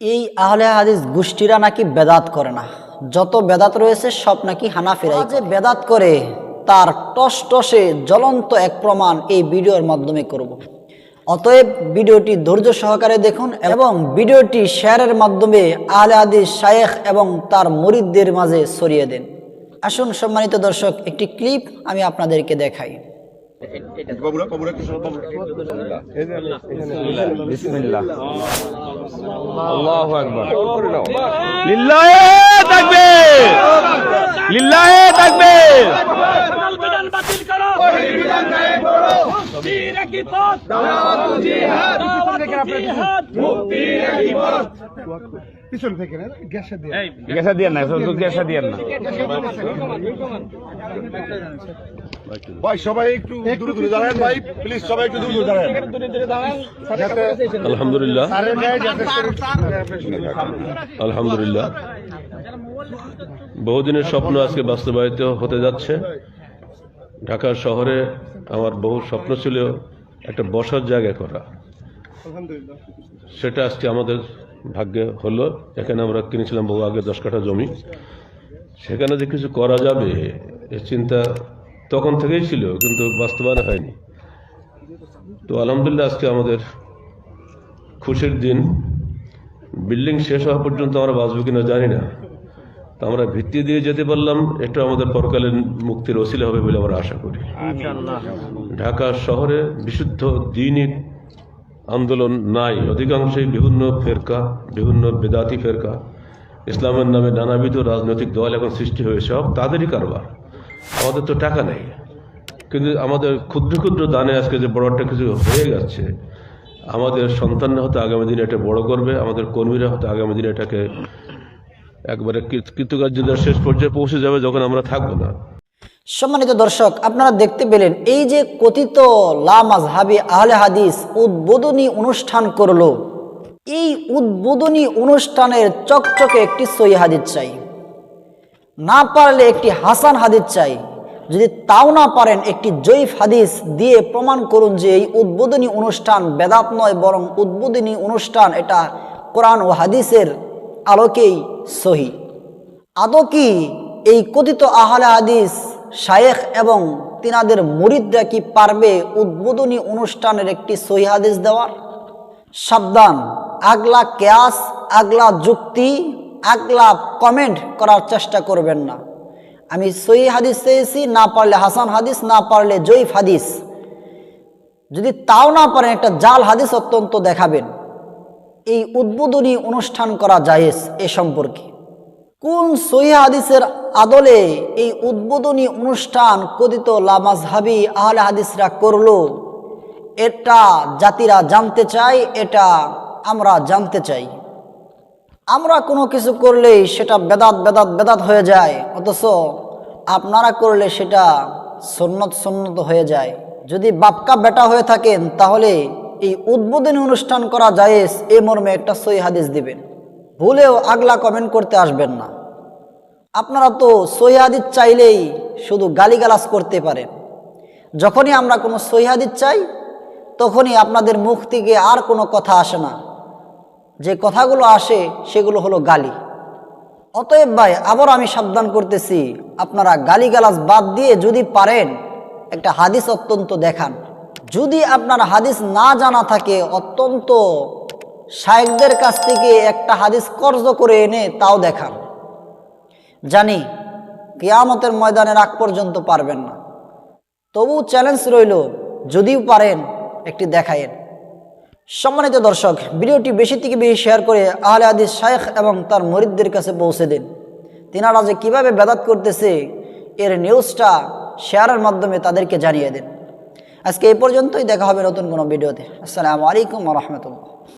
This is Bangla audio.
এই আহলে হাদিস গোষ্ঠীরা নাকি বেদাত করে না। যত বেদাত রয়েছে সব নাকি হানাফিরাই যে বেদাত করে তার টস টসে জ্বলন্ত এক প্রমাণ এই ভিডিওর মাধ্যমে করব। অতএব ভিডিওটি ধৈর্য সহকারে দেখুন এবং ভিডিওটি শেয়ারের মাধ্যমে আহলে হাদিস শায়েখ এবং তার মরিদদের মাঝে ছড়িয়ে দেন। আসুন সম্মানিত দর্শক একটি ক্লিপ আমি আপনাদেরকে দেখাই। বাবুরা বাবুরা সরো, বাবুরা। বিসমিল্লাহ। আল্লাহু আকবার। লিল্লাহে তাকবীর। লিল্লাহে তাকবীর। বিধান বাতিল করো মুক্তির একই পথ দাওয়াতুল জিহাদ মুক্তির একই পথ পিছন থেকে না গ্যাসে দিয়ে। গ্যাসা দিয়েন না গ্যাসা দিয়েন না। ভাই সবাই একটু দূরে দূরে দাঁড়ান ভাই প্লিজ সবাই একটু দূরে দূরে দাঁড়ান। আলহামদুলিল্লাহ। আলহামদুলিল্লাহ। বহুদিনের স্বপ্ন আজকে বাস্তবায়িত হতে যাচ্ছে। ঢাকা শহরে আমার বহু স্বপ্ন ছিল একটা বসার জায়গা করা। সেটা আজকে আমাদের ভাগ্যে হলো। এখানে আমরা কিনেছিলাম বহু আগে দশ কাঠা জমি। সেখানে যে কিছু করা যাবে এ চিন্তা তখন থেকেই ছিল কিন্তু বাস্তবায়ন হয়নি। তো আলহামদুলিল্লাহ আজকে আমাদের খুশির দিন। বিল্ডিং শেষ হওয়া পর্যন্ত আমরা বাঁচবো কিনা জানি না। তো আমরা ভিত্তি দিয়ে যেতে পারলাম এটা আমাদের পরকালীন মুক্তির ওসিলা হবে বলে আমরা আশা করি। ঢাকা শহরে বিশুদ্ধ দিনই আন্দোলন নাই। অধিকাংশই বিভিন্ন ফেরকা বিভিন্ন বেদাতি ফেরকা। ইসলামের নামে নানাবিধ রাজনৈতিক দল এখন সৃষ্টি হয়েছে সব তাদেরই কারবার। আমাদের তো টাকা নেই। কিন্তু আমাদের ক্ষুদ্র ক্ষুদ্র দানে আজকে যে বড় একটা কিছু হয়ে যাচ্ছে আমাদের সন্তানরা হয়তো আগামী দিনে এটা বড় করবে, আমাদের কর্মীরা হয়তো আগামী দিনে এটাকে একবারে কৃত- কৃতকার্যতার শেষ পর্যায়ে পৌঁছে যাবে যখন আমরা থাকব না। সম্মানিত দর্শক, আপনারা দেখতে পেলেন, এই যে কথিত লামাজহাবি আহলে হাদিস উদ্বোধনী অনুষ্ঠান করল। এই উদ্বোধনী অনুষ্ঠানের চকচকে একটি সই হাদিস চাই। না পারলে একটি হাসান হাদিস চাই। যদি তাও না পারেন, একটি জয়ীফ হাদিস দিয়ে প্রমাণ করুন যে এই উদ্বোধনী অনুষ্ঠান বেদাত নয়, বরং উদ্বোধনী অনুষ্ঠান এটা কোরআন ও হাদিসের আলোকেই সহি। আদৌ কি এই কথিত আহলে হাদিস শায়েখ এবং তিনাদের মুরিদরা কি পারবে উদ্বোধনী অনুষ্ঠানের একটি সহি হাদিস দেওয়ার? সাবধান, আগলা কেয়াস, আগলা যুক্তি আগলা কমেন্ট করার চেষ্টা করবেন না। আমি সহি হাদিস চেয়েছি, না পারলে হাসান হাদিস, না পারলে জয়ীফ হাদিস। যদি তাও না পারেন, একটা জাল হাদিস অত্যন্ত দেখাবেন। এই উদ্বোধনী অনুষ্ঠান করা জায়েজ এ সম্পর্কে। কোন সহি হাদিসের আদলে এই উদ্বোধনী অনুষ্ঠান কথিত লামাজহাবি আহলে হাদিসরা করল? এটা জাতিরা জানতে চায়, এটা আমরা জানতে চাই। আমরা কোনো কিছু করলেই সেটা বেদাত বেদাত বেদাত হয়ে যায়। অথচ আপনারা করলে সেটা সন্নত সন্নত হয়ে যায়। যদি বাপকা বেটা হয়ে থাকেন, তাহলে এই উদ্বোধনী অনুষ্ঠান করা জায়েজ, এ মর্মে একটা সই হাদিস দিবেন। ভুলেও আগলা কমেন্ট করতে আসবেন না। আপনারা তো সই হাদিস চাইলেই শুধু গালিগালাজ করতে পারেন। যখনই আমরা কোনো সই হাদিস চাই, তখনই আপনাদের মুখ থেকে আর কোনো কথা আসে না। যে কথাগুলো আসে সেগুলো হলো গালি। অতএব ভাই আবার আমি সাবধান করতেছি, আপনারা গালিগালাজ বাদ দিয়ে যদি পারেন, একটা হাদিস অত্যন্ত দেখান। যদি আপনার হাদিস না জানা থাকে, অত্যন্ত শায়েকদের কাছ থেকে একটা হাদিস কর্জ করে এনে তাও দেখান। জানি, কেয়ামতের ময়দানের আগ পর্যন্ত পারবেন না। তবু চ্যালেঞ্জ রইল, যদিও পারেন, একটি দেখায়েন। সম্মানিত দর্শক, ভিডিওটি বেশি থেকে বেশি শেয়ার করে আহলে আদিস শায়েখ এবং তার মরিদদের কাছে পৌঁছে দিন। তিনারা যে কীভাবে বেদাত করতেছে, এর নিউজটা শেয়ারের মাধ্যমে তাদেরকে জানিয়ে দিন। আজকে এই পর্যন্তই, দেখা হবে নতুন কোনো ভিডিওতে। আসসালামু আলাইকুম রহমতুল্লাহ।